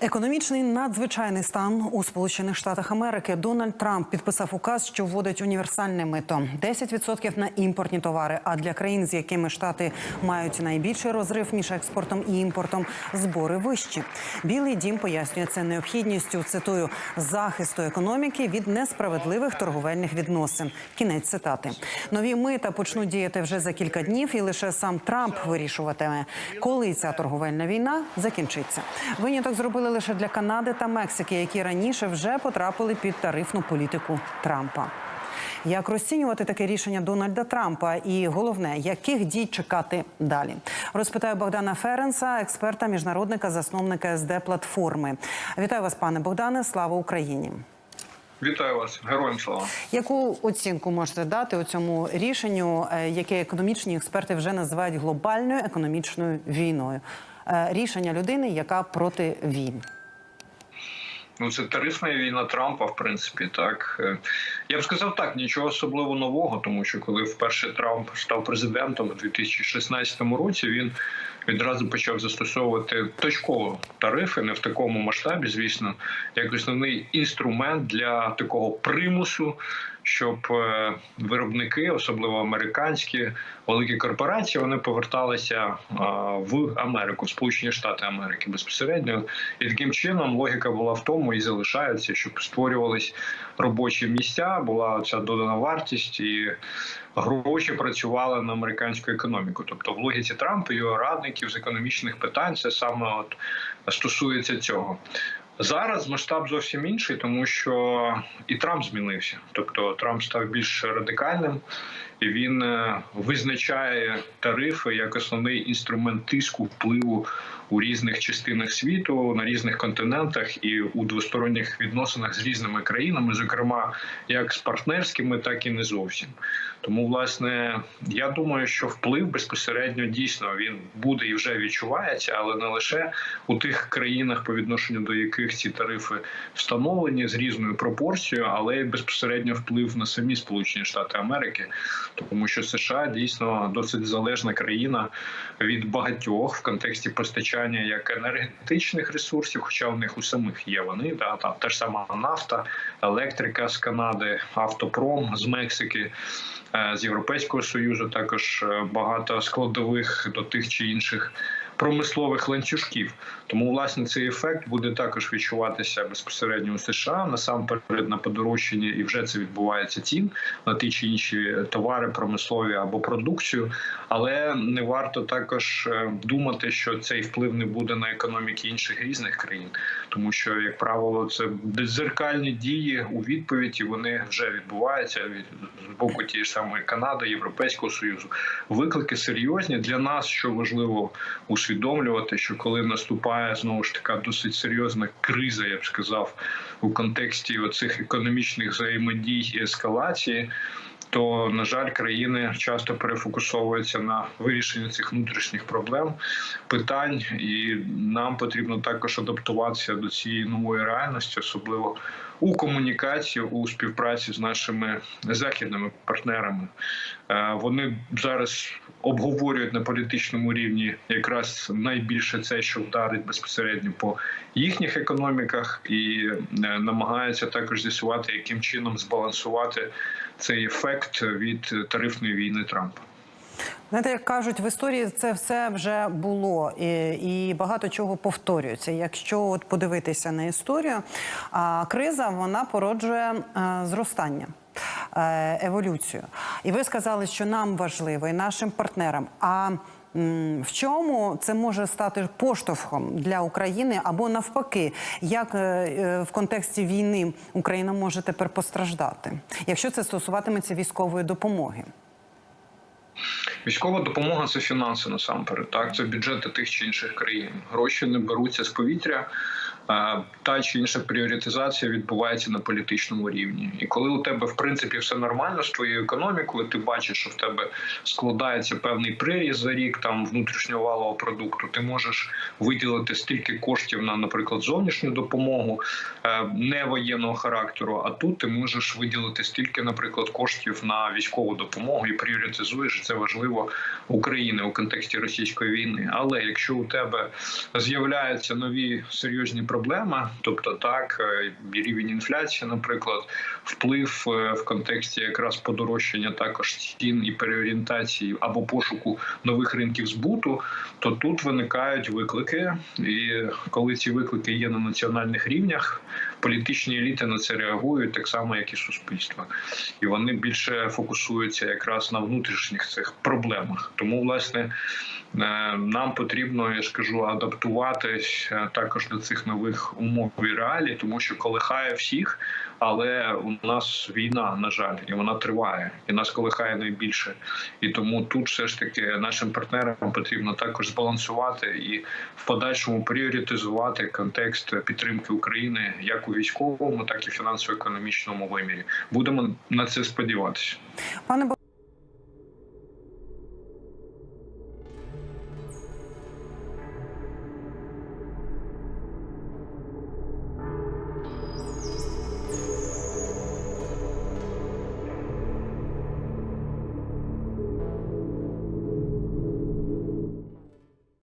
Економічний надзвичайний стан у Сполучених Штатах Америки Дональд Трамп підписав указ, що вводить універсальне мито 10% на імпортні товари. А для країн, з якими штати мають найбільший розрив між експортом і імпортом, збори вищі. Білий дім пояснює це необхідністю цитую захисту економіки від несправедливих торговельних відносин. Кінець цитати. Нові мита почнуть діяти вже за кілька днів, і лише сам Трамп вирішуватиме, коли ця торговельна війна закінчиться. Виняток зробили лише для Канади та Мексики, які раніше вже потрапили під тарифну політику Трампа. Як розцінювати таке рішення Дональда Трампа? І головне, яких дій чекати далі? Розпитаю Богдана Ференса, експерта, міжнародника, засновника СД платформи. Вітаю вас, пане Богдане. Слава Україні! Вітаю вас, героям слава. Яку оцінку можете дати у цьому рішенню, е, яке економічні експерти вже називають глобальною економічною війною? Е, Рішення людини, яка проти війн. Ну, це тарифна війна Трампа, в принципі, так Е, я б сказав так, нічого особливо нового, тому що коли вперше Трамп став президентом у 2016 році, він відразу почав застосовувати точково тарифи, не в такому масштабі, звісно, як основний інструмент для такого примусу, щоб е, виробники, особливо американські великі корпорації, вони поверталися е, в Америку, в Сполучені Штати Америки безпосередньо. І таким чином логіка була в тому і залишається, щоб створювались робочі місця, була ця додана вартість і. Гроші працювали на американську економіку, тобто в логіці Трампа його радників з економічних питань це саме от стосується цього. Зараз масштаб зовсім інший, тому що і Трамп змінився. Тобто Трамп став більш радикальним, він е, визначає тарифи як основний інструмент тиску впливу у різних частинах світу на різних континентах і у двосторонніх відносинах з різними країнами, зокрема як з партнерськими, так і не зовсім. Тому, власне, я думаю, що вплив безпосередньо дійсно він буде і вже відчувається, але не лише у тих країнах, по відношенню до яких ці тарифи встановлені з різною пропорцією, але й безпосередньо вплив на самі Сполучені Штати Америки, тому що США дійсно досить залежна країна від багатьох в контексті постачання як енергетичних ресурсів, хоча у них у самих є вони, да там та ж сама нафта, електрика з Канади, автопром з Мексики. Е, З Європейського союзу також е, багато складових до тих чи інших промислових ланцюжків. Тому власне цей ефект буде також відчуватися безпосередньо у США насамперед на подорожчання, і вже це відбувається цін на ті чи інші товари, промислові або продукцію. Але не варто також е, думати, що цей вплив не буде на економіки інших різних країн, тому що, як правило, це дзеркальні дії у відповіді. Вони вже відбуваються від з боку тієї самої Канади, Європейського союзу. Виклики серйозні для нас, що важливо усвідомлювати, що коли наступає знову ж така досить серйозна криза, я б сказав, у контексті оцих економічних взаємодій і ескалації. То на жаль, країни часто перефокусовуються на вирішенні цих внутрішніх проблем, питань, і нам потрібно також адаптуватися до цієї нової реальності, особливо у комунікації, у співпраці з нашими західними партнерами. Е, Вони зараз обговорюють на політичному рівні якраз найбільше це, що вдарить безпосередньо по їхніх економіках, і е, намагаються також з'ясувати, яким чином збалансувати цей ефект від тарифної війни Трампа. Знаєте, як кажуть, в історії це все вже було і, і багато чого повторюється. Якщо от подивитися на історію, а криза вона породжує е, зростання. е, Еволюцію, і ви сказали, що нам важливо і нашим партнерам. А в чому це може стати поштовхом для України або навпаки, як е, е, в контексті війни Україна може тепер постраждати, якщо це стосуватиметься військової допомоги? Військова допомога це фінанси насамперед. Так, це бюджети тих чи інших країн. Гроші не беруться з повітря. Та чи інша пріоритизація відбувається на політичному рівні. І коли у тебе в принципі все нормально з твоєю економікою, ти бачиш, що в тебе складається певний приріз за рік там внутрішнього валового продукту. Ти можеш виділити стільки коштів на, наприклад, зовнішню допомогу е, не воєнного характеру. А тут ти можеш виділити стільки, наприклад, коштів на військову допомогу і пріоритизуєш це важливо України у контексті російської війни. Але якщо у тебе з'являються нові серйозні проблеми, тобто так е, рівень інфляції, наприклад, вплив е, в контексті якраз подорожчання також цін і переорієнтації або пошуку нових ринків збуту, то тут виникають виклики, і коли ці виклики є на національних рівнях, політичні еліти на це реагують так само, як і суспільство, і вони більше фокусуються якраз на внутрішніх цих проблемах. Тому, власне, е, нам потрібно, я ж кажу, адаптуватись е, також до цих нових умов і реалій, тому що колихає всіх. Але у нас війна, на жаль, і вона триває, і нас колихає найбільше. І тому тут все ж таки нашим партнерам потрібно також збалансувати і в подальшому пріоритизувати контекст підтримки України як у військовому, так і фінансово-економічному вимірі. Будемо на це сподіватися. Пане